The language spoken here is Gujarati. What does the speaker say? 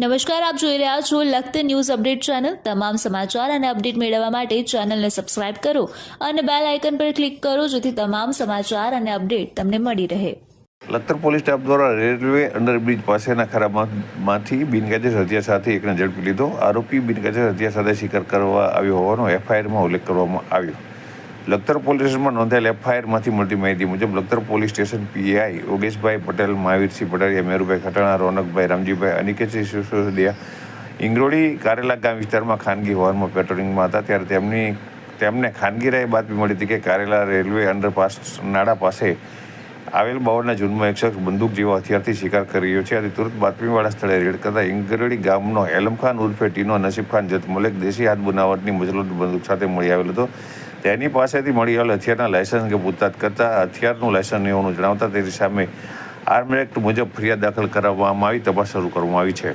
નમસ્કાર, આપ જોઈ રહ્યા છો લખત ન્યૂઝ અપડેટ ચેનલ. તમામ સમાચાર અને અપડેટ મેળવવા માટે ચેનલને સબસ્ક્રાઇબ કરો અને બેલ આઇકન પર ક્લિક કરો, જેથી તમામ સમાચાર અને અપડેટ તમને મળી રહે. લખતર પોલીસ સ્ટાફ દ્વારા રેલવે અંડરબ્રિજ પાસેના ખરાબમાંથી બિનકાયદેસર હત્યા સાથે એકને ઝડપી લીધો. આરોપી બિનકાયદેસર હત્યા સાથે શિકાર કરવા આવ્યો હોવાનો એફઆઈઆરમાં ઉલ્લેખ કરવામાં આવ્યો. લખતર પોલીસ સ્ટેશનમાં નોંધાયેલ એફઆઈઆરમાંથી મળતી માહિતી મુજબ Lakhtar police station PI Yogeshbhai Patel, Mahavirsinh Pateliya Merubhai Khatana, Ronakbhai, Ramjibhai, Aniketsinh Susodiya, Ingroli Karela ગામ વિસ્તારમાં ખાનગી વાહનમાં પેટ્રોલિંગમાં હતા. ત્યારે તેમની, તેમને ખાનગી રાહે બાતમી મળી હતી કે કારેલા રેલવે અંડરપાસ નાળા પાસે આવેલ બાવળના જૂનમાં એક શખ્સ બંદૂક જેવા હથિયારથી શિકાર કરી રહ્યો છે. આથી તુરંત બાતમીવાળા સ્થળે રેડ કરતા ઇંગરડી ગામનો એલમખાન ઉર્ફે ટીનો નસીબખાન જત મલેક દેશી હાથ બનાવટની મજલૂર બંદૂક સાથે મળી આવેલો હતો. તેની પાસેથી મળી આવેલ હથિયારના લાયસન્સ કે પૂછતાછ કરતા હથિયારનું લાયસન્સ હોવાનું જણાવતા તેની સામે આર્મ એક્ટ મુજબ ફરિયાદ દાખલ કરાવવામાં આવી, તપાસ શરૂ કરવામાં આવી છે.